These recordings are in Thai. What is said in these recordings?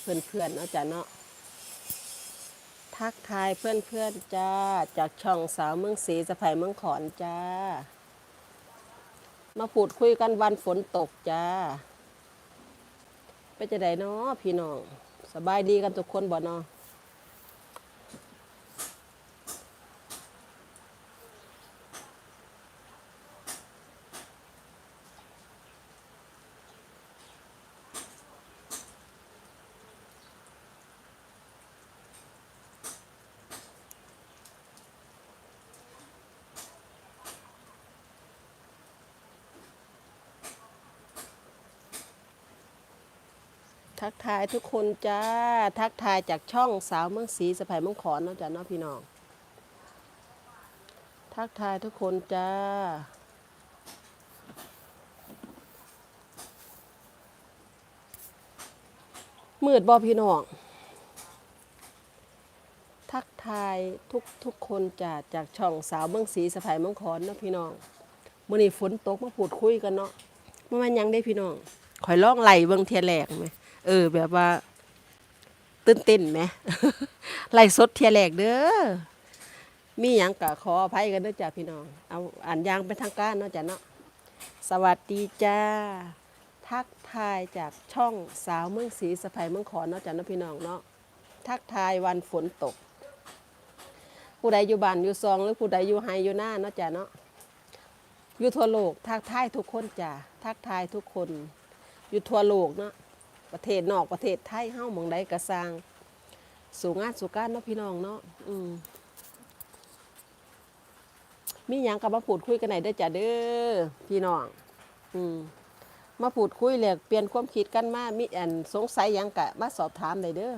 เพื่อนๆเนาะจ้ะเนาะทักทายเพื่อนๆจ้า จากช่องสาวเมืองศรีสะไพเมืองขอนจ้า มาพูดคุยกันวันฝนตกจ้าเป็นจะไดเนาะพี่น้อง สบายดีกันทุกคนบ่เนาะ ทักทายทุกคนจ้า ทักทายจากช่องสาวเมืองศรีสะไพเมืองขอนเนาะจ้ะเนาะพี่น้อง ทักทายทุกคนจ้า มืดบอพี่น้อง ทักทายทุกทุกคนจ้าจากช่องสาวเมืองศรีสะไพเมืองขอนเนาะพี่น้องมื่อนี้ฝนตกมาพูดคุยกันเนาะเมื่อวันยังได้พี่น้องคอยล่องไหลเบิ่งเทียแหลกไหม เออ แบบว่า ตื่นเต้นไหมไล่สดเทียแหลกเด้อมีหยังกะขออภัยกันเด้อจ้ะพี่น้อง เอาอ่านยางเป็นทางการเนาะจ้ะเนาะสวัสดีจ้า ทักทายจากช่องสาวเมืองศรีสะไพเมืองขอนเนาะจ้ะเนาะพี่น้องเนาะทักทายวันฝนตก ผู้ใดอยู่บ้านอยู่ซองหรือผู้ใดอยู่ไฮอยู่หน้าเนาะจ้ะเนาะอยู่ทั่วโลกทักทายทุกคนจ้ะทักทายทุกคน อยู่ทั่วโลกเนาะ ประเทศนอกประเทศไทยเฮ้ามองใดกระสร้างสู่งานสู่การเนาะพี่น้องเนาะอืมมีหยังกับมาพูดคุยกันไหนอยเด้จ้ะเด้อพี่น้อง อืมมาพูดคุยแลกเปลี่ยนความคิดกันมามีอันสงสัยยังกะมาสอบถามได้เด้อ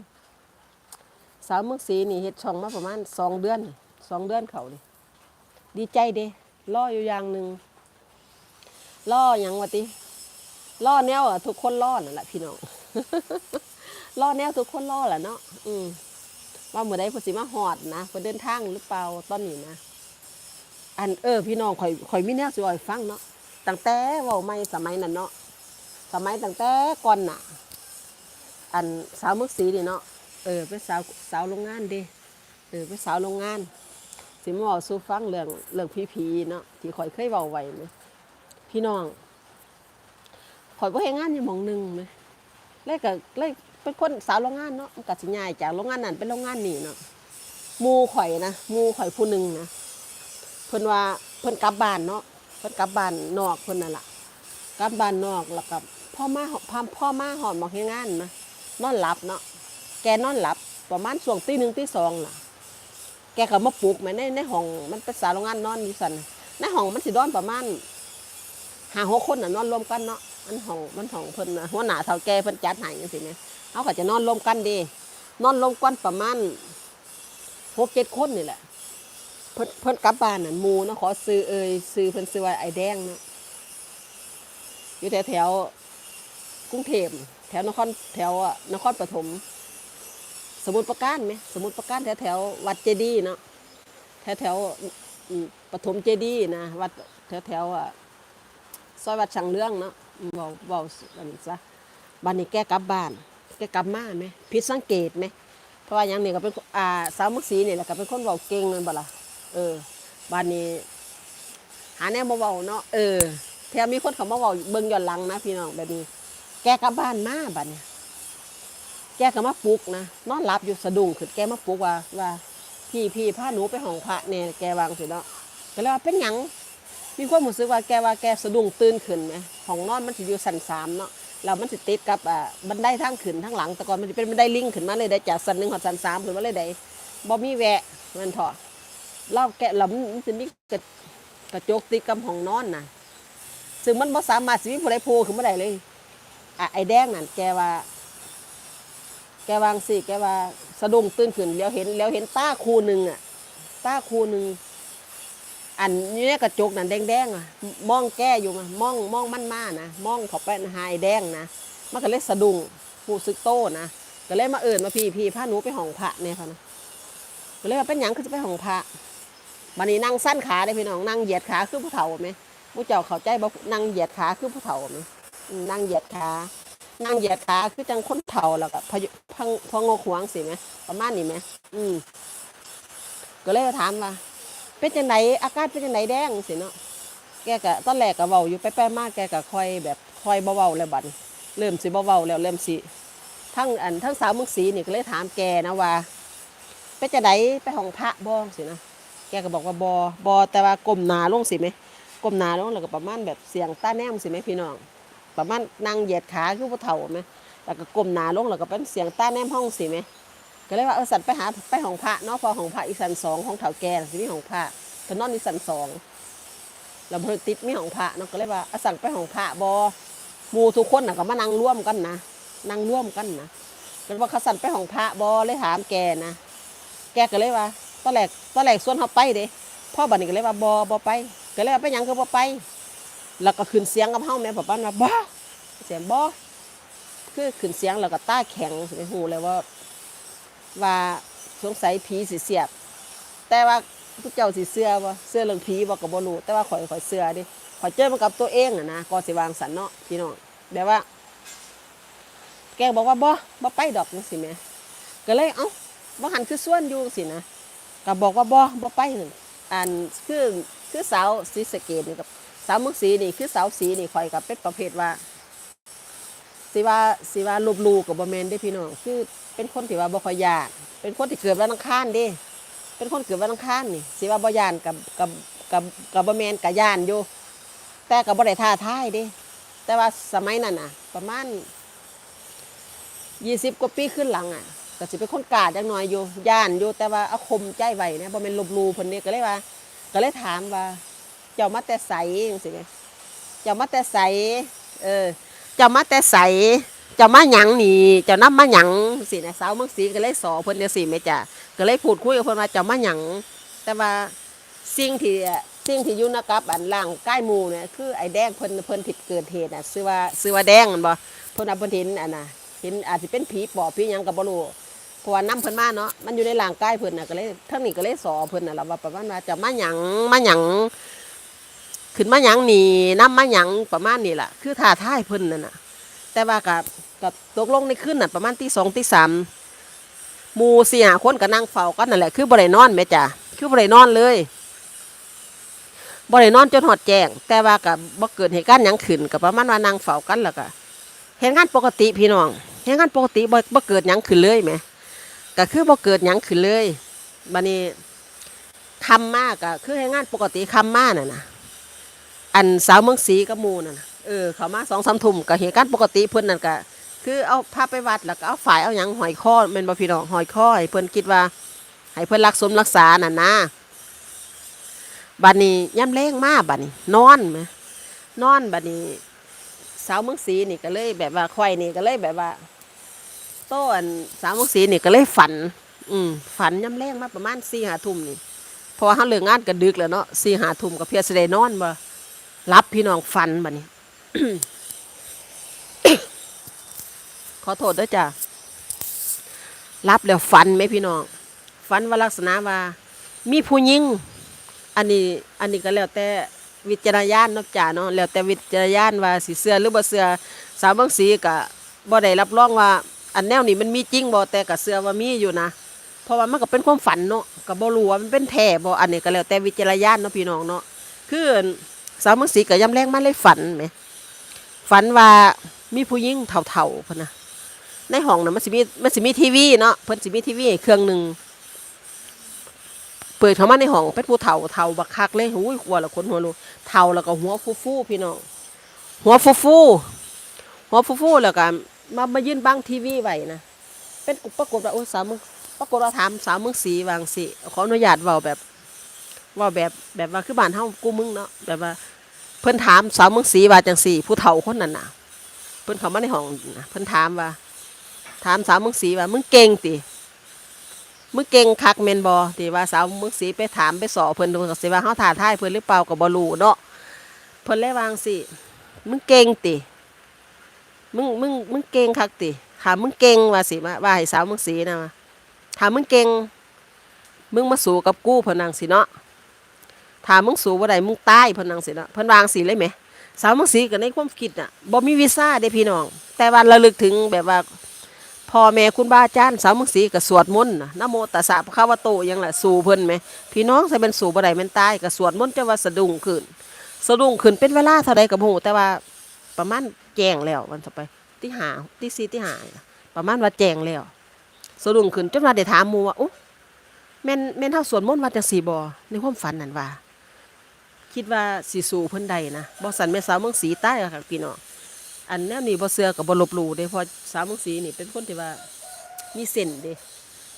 สาวเมืองศรีนี่เฮ็ดช่องมาประมาณสองเดือนสองเดือนเขาเลยดีใจเด้ล่ออยู่อย่างหนึ่งล่อหยังวะติล่อแนวอะทุกคนล่อนั่นแหละพี่น้อง ล่อแนวทุกคนล่อแหละเนาะอืมว่าเมื่อใดพนสิมาหอดนะพนเดินทางหรือเปล่าตอนนี้นะ อันเออ พี่น้องข่อยข่อยมีแนวสิอ่อยฟังเนาะตั้งแต่ว่าไม่สมัยนั้นเนาะสมัยตั้งแต่ก่อนน่ะ อันสาวมึกสีนี่เนาะเออเป็นสาวสาวโรงงานดิเออเป็นสาวโรงงาน สิมาบอกสู้ฟังเรื่องเรื่องผีๆเนาะที่ข่อยเคยเบาไว้ไหมพี่น้องข่อยบ่เฮ็ดงานอยู่หมองหนึ่งแหม เลยก็เลยเป็นคนสาวโรงงานเนาะมันก็สิย้ายจากโรงงานนั้นไปโรงงานนี้เนาะหมู่ข่อยนะหมู่ข่อยผู้หนึ่งนะเพิ่นว่าเพิ่นกลับบ้านเนาะเพิ่นกลับบ้านนอกเพิ่นนั่นล่ะกลับบ้านนอกแล้วก็พ่อมาพ่อพ่อมาหอดหมอกเฮ็ดงานนะนอนหลับเนาะแกนอนหลับประมาณช่วงตีหนึ่งตีสองล่ะ แกก็มาปลุกแม่ในในห้องมันเป็นสาวโรงงานนอนอยู่ซั่นในห้องมันสินอนประมาณหาหกคนน่ะนอนรวมกันเนาะ มันห้องมันห้องเพิ่นน่ะหัวหน้าเฒ่าแก่เพิ่นจัดให้จังซี่แหมเฮาก็จะนอนรวมกันเดีนอนรวมกันประมาณหกเจ็ดคนนี่แหละ เพิ่นเพิ่นกลับบ้านน่ะหมู่เนาะขอซื้อเอ่ยซื้อเพิ่นซื้อว่าไอ้แดงเนาะอยู่แถวแถวกรุงเทพแถวนครแถวอะนครปฐมสมุทรปราการไหมสมุทรปราการแถวแถววัดเจดีย์เนาะแถวแถวปฐมเจดีย์นะวัดแถวแถวอะ ซอยวัดช่างเรื่องเนาะบาเบาอันนี้ซะบ้านนี้แกกลับบ้าน แกกลับมาไหมผิดสังเกตไหมเพราะว่าอย่างนี้ก็เป็นอ่าสาวมุกสีเนี่ยแหละก็เป็นคนเบาเก่งนั่นบ่ล่ะเออบ้านนี้ หาแนวมาเบาเนาะเออแถมมีคนเขามาเบาเบิ่งย้อนหลังนะพี่น้องแบบนี้ แกกลับบ้านมาบัดนี้แกก็มาปลุกนะนอนหลับอยู่สะดุ้งขึ้นแกมาปลุกว่าว่าพี่พี่พาหนูไปห้องพระเนี่ยแกวางสิเนาะก็เลยว่าเป็นหยัง มีความรู้สึกว่าแกว่าแกสะดุ้งตื่นขึ้นไหมห้องนอนมันสิอยู่สันสามเนาะแล้วมันสิติดกับอ่าบันไดทางขึ้นทางหลังแต่ก่อนมันจะเป็นบันไดลิงขึ้นมาเลยได้จากสันหนึ่งหอดสันสามขึ้นมาเลยได้บ่มีแวะมันเถอะเล่าแกะแล้วมันสิมีกระกระจกติดกับห้องนอนนะซึ่งมันบ่สามารถสิมีผู้ใดโผล่ขึ้นมาได้เลยอะไอ้แดงนั่นแกว่า แกวางสิแกว่าสะดุ้งตื่นขึ้นแล้วเห็นแล้วเห็นตาคู่หนึ่งอะตาคู่หนึ่ง อันนี้กระจกนั่นแดงๆอะมองแก้อยู่อะมองมองมันมานะมองเขาไปหายแดงนะมันก็เลยสะดุ้งผู้ซึกโตนะก็เลยมาเอิญมาพี่พี่พาหนูไปห้องพระเนี่ยค่ะนะก็เลยว่าเป็นหยังคือจะไปห้องพระบันนี้นั่งสั้นขาได้พี่น้องนั่งเหยียดขาคือผู้เฒ่าไหมผู้เจ้าเข้าใจบ่นั่งเหยียดขาคือผู้เฒ่าไหมอืมนั่งเหยียดขานั่งเหยียดขาคือจังคนเฒ่าแล้วก็พยุพังพองกหวงสิไหมประมาณนี้ไหมอืมก็เลยถามว่า เป็นจังไหนอาการเป็นจังไหนแดงสิเนาะแกก็ตอนแรกก็เว้าอยู่ไปไปๆมากแกก็ค่อยแบบค่อยเบาๆแล้วบัดนี้เริ่มสิเบาๆแล้วเริ่มสิทั้งอันทั้งสาวเมึงสีนี่ก็เลยถามแกนะว่าเป็นจังไหนไปห้องพระบ้องสินะแกก็บอกว่าบอบอแต่ว่ากลมหนาลงสิไหมกลมหนาลงแล้วก็ประมาณแบบเสียงต้าแนมสิไหมพี่น้องประมาณนั่งเหยียดขาคือผู้เฒ่าไหมแล้วก็ก้มหนาลงแล้วก็เป็นเสียงต้าแนมห้องสิไหม ก็เลยว่าเออสันไปหาไปห้องพระเนาะพอห้องพระอีสันสองของเฒ่าแก่สิมีห้องพระก็นอนอีสันสองล้วเพอติดมีห้องพระเนาะก็เลยว่าเอาสั่งไปห้องพระบอมูทุกคนน่ะก็มานั่งร่วมกันนะนั่งร่วมกันนะก็เลยว่าเขาสั่นไปห้องพระบอเลยถามแกนะแกก็เลยว่าตอนแรกตอนแรกส่วนเขาไปเด้พ่อบัดนี้ก็เลยว่าบอบอไป ก็เลยว่าไปยังก็บอไป แล้วก็ขึ้นเสียงกับเฮาแม่ป้าป้านว่าบ่เสียงบ่คือขึ้นเสียงแล้วก็ต้าแข็งสิไปฮู้เลยว่า ว่าสงสัยผีสิเสียบ แต่ว่าพวกเจ้าสิเชื่อบ่เชื่อเรื่องผีบ่ก็บ่รู้แต่ว่าข่อยข่อยเชื่อดิข่อยเจอมันกับตัวเองอะนะก็สิวางสันเนาะพี่น้องแบบว่า แกบอกว่าบ่บ่ไปดอกจังซี่แหมก็เลยเอ้าบ่หันคือส่วนอยู่จังซี่นะก็บอกว่าบ่บ่ไปนั่นอันคือคือสาวศรีสะเกษนี่กับสาวมุกสีนี่คือสาวสีนี่คอยกับเป็นประเภทว่าสิว่าสิว่าลบลูกับบแมนได้พี่น้องคือ เป็นคนที่ว่าบ่คอยยานเป็นคนที่เกิดวันอังคารเด้เป็นคนเกิดวันอังคารนี่สิว่าบ่ยานกับกับกับกับบแมนกับยานอยู่ แต่กับบ่ได้ท่าทายเด้แต่ว่าสมัยนั้นน่ะ ประมาณยี่สิบกว่าปีขึ้นหลังอะก็สิเป็นคนกล้าจังหน่อยอยู่ย่านอยู่แต่ว่าอาคมใจไวนะบ่แม่นลบลูเพิ่นนี่ก็เลยว่า ก็เลยถามว่า เจ้ามาแต่ใสจังซี่แหมเจ้ามาแต่ใสเออ เจ้ามาแต่ใส จ้ามาหยังนี่เจ้านำมาหยังสินะสาวเมืองศรีก็เลยสอเพิ่นจังซี่แม่จ้ะก็เลยพูดคุยกับเพิ่นว่าเจ้ามาหยังแต่ว่าสิ่งที่สิ่งที่อยู่นะกับอันล่างใกล้หมู่เนี่ยคือไอ้แดงเพิ่นเพิ่นที่เกิดเหตุน่ะชื่อว่าชื่อว่าแดงมันบ่เพิ่นน่ะเพิ่นเห็นอันน่ะเห็นอาจสิเป็นผีปอบผีหยังก็บ่รู้เพราะว่านํเพิ่นมาเนาะมันอยู่ในร่างกายเพิ่นน่ะก็เลยทั้งนี้ก็เลยสอเพิ่นน่ะล่ะว่าประมาณว่าเจ้ามาหยังมาหยังขึ้นมาหยังนี่น้ำมาหยังประมาณนี้แหละคือท่าท่ายเพิ่นนั่นน่ะแต่ว่ากับ กับตกลงในคืนน่ะประมาณตีสองตีสามหมูเสียคนก็นั่งเฝ้ากันนั่นแหละคือบริโนอนแม่จ้ะคือบริโนอนเลยบริโนอนจนหอดแจ้งแต่ว่ากับบ่เกิดเหตุการณ์ยังขึ้นกับประมาณว่านั่งเฝ้ากันแล้วก็เหตุการณ์ปกติพี่น้องเหตุการณ์ปกติบ่บ่เกิดยังขึ้นเลยแหมก็คือบ่เกิดยังขึ้นเลยบัดนี้คำมากก็คือเหตุการณ์ปกติคำมากน่ะนะอันสาวเมืองศรีกับมูน่ะเออเขามาสองสามทุ่มก็เหตุการณ์ปกติเพิ่อนนั่นก็ คือเอาพาไปวัดแล้วก็เอาฝ่ายเอาหยังหอยข้อแม่นบ่พี่น้องหอยข้อให้เพิ่นคิดว่าให้เพิ่นรักสมรักษาน่ะนะบัดนี้ย่ำแรงมากบัดนี้นอนไหมนอนบัดนี้สาวเมืองศรีนี่ก็เลยแบบว่าควายนี่ก็เลยแบบว่า โต้นสาวเมืองศรีนี่ก็เลยฝัน อืมฝันย่ำแรงมากประมาณสี่หาทุ่มนี่พราะว่าเขาเลิกงานกันดึกแล้วเนาะสี่หาทุ่มก็เพียสิได้นอนบ่รับพี่น้องฟันบัดนี้ ขอโทษด้วยจ้ะรับแล้วฟันไหมพี่น้องฟันว่าลักษณะว่า มีผู้หญิงอันนี้อันนี้ก็แล้วแต่วิจารณญาณนาะจ้ะเนาะแล้วแต่วิจารณญาณว่าสิเสื้อหรือบ่เสื้อสาวบางสีก็บ่ได้รับรองว่า อันแนวนี้มันมีจริงบ่แต่ก็เสื้อว่ามีอยู่นะเพราะว่ามันก็เป็นความฝันเนาะก็บ่รู้ว่ามันเป็นแท้บ่อันนี้ก็แล้วแต่วิจารณญาณเนาะพี่น้องเนาะคือสาวเมืองศรีก็ยำแรงมาเลยฝันไหมฝันว่ามีผู้หญิงเถ่าๆพนนะ ในห้องน่ะมันสิมีมันสิมีทีวีเนาะเพิ่นสิมีทีวีเครื่องหนึ่งเปิดเข้ามาในห้องเป็นผู้เฒ่าเฒ่าบักคักเลยหูยกลัวละคนหัวโลเฒ่าแล้วก็หัวฟูๆพี่น้องหัวฟูๆหัวฟูๆแล้วก็มามายื่นบังทีวีไว้นะเป็นปรากฏว่าโอ้สาวมืองปรากฏว่าถามสาวเมืองศรีวางสิขออนุญาตเว้าแบบว่าแบบแบบว่าคือบ้านเฮากูมึงเนาะแบบว่าเพิ่นถามสาวเมืองศรีว่าจังสี่ ผู้เฒ่าคนนั้นน่ะ เพิ่นเข้ามาในห้องนะเพิ่นถามว่า ถามสาวเมืองศรีว่ามึงเก่งติมึงเก่งคักแม่นบ่ที่ว่าสาวเมืองศรีไปถามไปสอเพิ่นเพิ่นก็สิว่าเฮาท้าท่ายเพิ่นหรือเปล่าก็บ่รู้เนาะเพิ่นเลยวางสิมึงเก่งติมึงมึงมึงเก่งคักติถามมึงเก่งว่าสิมาว่าให้สาวเมืองศรีนะว่าถามมึงเก่ง มึงมาสู้กับกูเพิ่นนางสิเนาะถามมึงสู้บ่าไดมึงตายเพิ่นนังสิเนาะเพิ่นวางสิเลยไหมสาวมังสีกับในความคิดอะบ่มีวีซ่าเด้พี่น้อง แต่ว่าระลึกถึงแบบว่า พ่อแม่คุณบาอาจารย์สาวมังสีก็สวดมนต์นะโมตัสสะพระคะวะโตอยังละสู่เพิ่นไหมพี่น้องใส่เป็นสู่บ่ได้แม่นตายก็สวดมนต์จะว่าสะดุ้งขึ้น สะดุ้งขึ้นเป็นเวลาเท่าใดก็บ่ฮู้แต่ว่าประมาณแจ้งแล้ววันต่อไปที่หาที่4ที่หาประมาณว่าแจ้งแล้ว สะดุ้งขึ้นจนว่าได้ถามมูว่าโอ้แม่นแม่นเฮาสวดมนต์ว่าจังซี่บ่ในความฝันนั่นว่า คิดว่าสิสู่เพิ่นใดนะบ่สันแม่สาวเมืองศรีใต้อะค่ะพี่น้อง อันแนวนี้บ่เชื่อก็บ่ลบหลู่เด้พราะสาวมืองศรีนี่เป็นคนที่ว่ามีเส้นเด้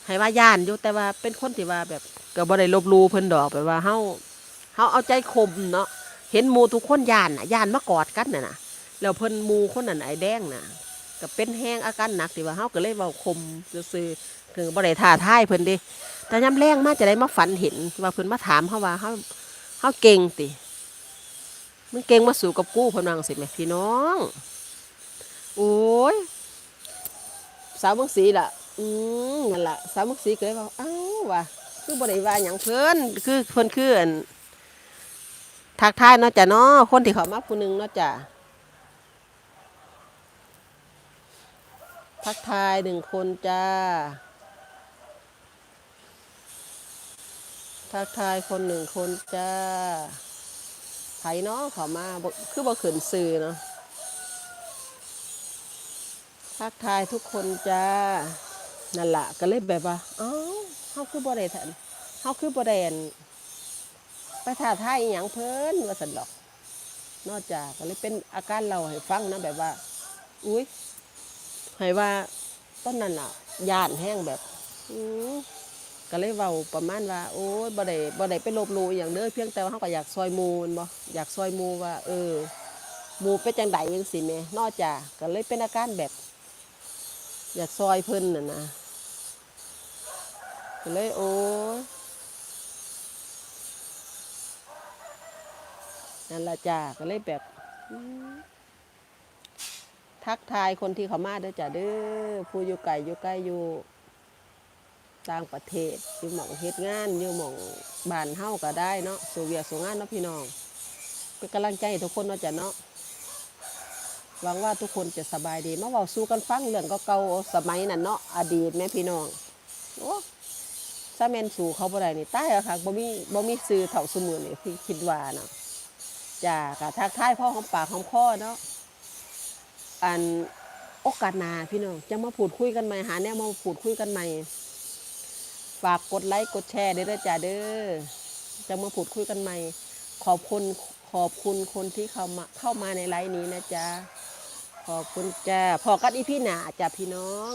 ให้ว่าย่านอยู่แต่ว่าเป็นคนที่ว่าแบบก็บ่ได้ลบหลู่เพิ่นดอกแบบว่าเฮาเฮาเอาใจคมเนาะเห็นหมู่ทุกคนย่านน่ะย่านมากอดกันน่ะนะแล้วเพิ่นหมู่คนนั้นไอ้แดงน่ะก็เป็นแห้งอาการหนักที่ว่าเฮาก็เลยเว้าคมซื่อๆคือบ่ได้ท้าทายเพิ่นเด้แต่ยามแรงมาจะได้มาฝันเห็นว่าเพิ่นมาถามเฮาว่าเฮาเฮาเก่งติมึงเก่งมาสู่กับกู้เพนวังสิแม่พี่น้อง โอ้ยสาวเมืองศรีล่ะ อืมนั่นล่ะสาวเมืองศรีก็เลยว่าอ้าวว่ะคือบ่ได้ว่าหยังเพิ่นคือเพิ่นคืออันทักทายเนาะจ้ะเนาะคนที่เขามาผู้หนึงเนาะจ้ะทักทายหนึ่งคนจ้า ทักทายคนหนึ่งคนจ้าไผเนาะเขามาคือบ่ขึ้นสื่อเนาะ ทักทายทุกคนจ้านั่นละก็เลยแบบว่าเอ้าเฮาคือบ่ได้ทันเฮาคือบ่ได้อั่นไปท้าทายอหยังเพิ่นว่าซั่นดอก นอกจากก็เลยเป็นอาการเราให้ฟังนะแบบว่า อุ้ยให้ว่าตอนนั้นอะยานแห้งแบบอือก็เลยเว้าประมาณว่า โอ้ยบ่ได้บ่ได้ไปลบลู่อย่างเด้อเพียงแต่ว่าเฮาก็อยากซอยมูนบ่อยากซอยมูว่า เออมูเป็นจังไดจังซี่แม่นอกจากก็เลยเป็นอาการแบบ อยากซอยเพิ่นน่ะนะก็เลยโอ้ยนั่นละจ้าก็เลยแบบ ทักทายคนที่เขามาด้อจ้าเด้อผู้อยู่ไกลอยู่ใกล้อยู่ต่างประเทศอยู่หม่องเฮ็ดงานอยู่หม่องบ้านเฮาก็ได้เนาะสูเวียสูงานเนาะพี่น้องเป็นกำลังใจทุกคนเนาะจ้ะเนาะ หวังว่าทุกคนจะสบายดีมาเว้าสู่กันฟังเรื่องเก่าสมัยนั้นเนาะอดีตแม่พี่น้องโอ้ถ้าแมนสู่เขาบ่ได้นี่ตายแล้ค่ะบ่มีบ่มีซื้อเท่าซุมื้อนี่พี่คิดว่าเนาะจ้าก็ทักทายพ่อของปากของคอเนาะอันโอกาสหน้าพี่น้องจะมาพูดคุยกันใหม่หาแนวมาพูดคุยกันใหม่ฝากกดไลค์กดแชร์เด้วยนะจ๊ะเด้อจะมาพูดคุยกันใหม่ ขอบคุณขอบคุณคนที่เข้ามาเข้ามาในไลฟ์นี้นะจ๊ะ ขอบคุณจ้าพอกันอีพี่หนาจ้ะพี่น้อง